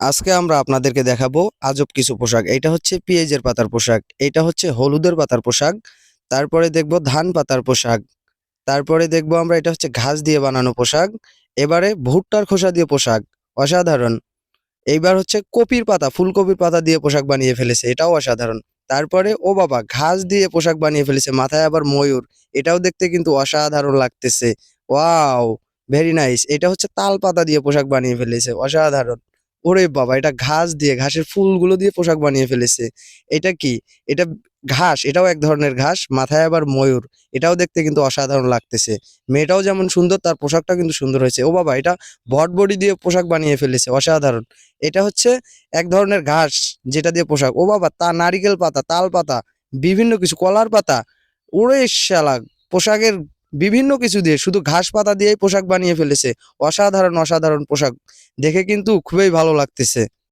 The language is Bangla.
আজকে আমরা আপনাদেরকে দেখাবো আজব কিছু পোশাক। এটা হচ্ছে পেঁয়াজের পাতার পোশাক এটা হচ্ছে হলুদের পাতার পোশাক, তারপরে দেখব ধান পাতার পোশাক, তারপরে দেখব আমরা এটা হচ্ছে ঘাস দিয়ে বানানো পোশাক, এবারে ভুট্টার খোসা দিয়ে পোশাক, অসাধারণ। এইবার হচ্ছে কপির পাতা, ফুলকপির পাতা দিয়ে পোশাক বানিয়ে ফেলেছে, এটাও অসাধারণ। তারপরে, ও বাবা, ঘাস দিয়ে পোশাক বানিয়ে ফেলেছে, মাথায় আবার ময়ূর, এটাও দেখতে কিন্তু অসাধারণ লাগতেছে। ওয়াও, ভেরি নাইস, এটা হচ্ছে তাল পাতা দিয়ে পোশাক বানিয়ে ফেলেছে, অসাধারণ। ওরে বাবা, এটা ঘাস দিয়ে, ঘাসের ফুলগুলো দিয়ে পোশাক বানিয়ে ফেলেছে। এটা কি? এটা ঘাস, এটাও এক ধরনের ঘাস, মাথায় আবার ময়ূর। এটাও দেখতে কিন্তু অসাধারণ লাগতেছে। মেয়েটাও যেমন সুন্দর, তার পোশাকটা কিন্তু সুন্দর হয়েছে। ও বাবা, এটা বটবডি দিয়ে পোশাক বানিয়ে ফেলেছে, অসাধারণ। এটা হচ্ছে এক ধরনের ঘাস যেটা দিয়ে পোশাক। ও বাবা, তা নারিকেল পাতা, তাল পাতা, বিভিন্ন কিছু, কলার পাতা, ওরে শালা, পোশাকের বিভিন্ন কিছু দিয়ে, শুধু ঘাস পাতা দিয়েই পোশাক বানিয়ে ফেলেছে। অসাধারণ অসাধারণ পোশাক। দেখে কিন্তু খুবই ভালো লাগতেছে।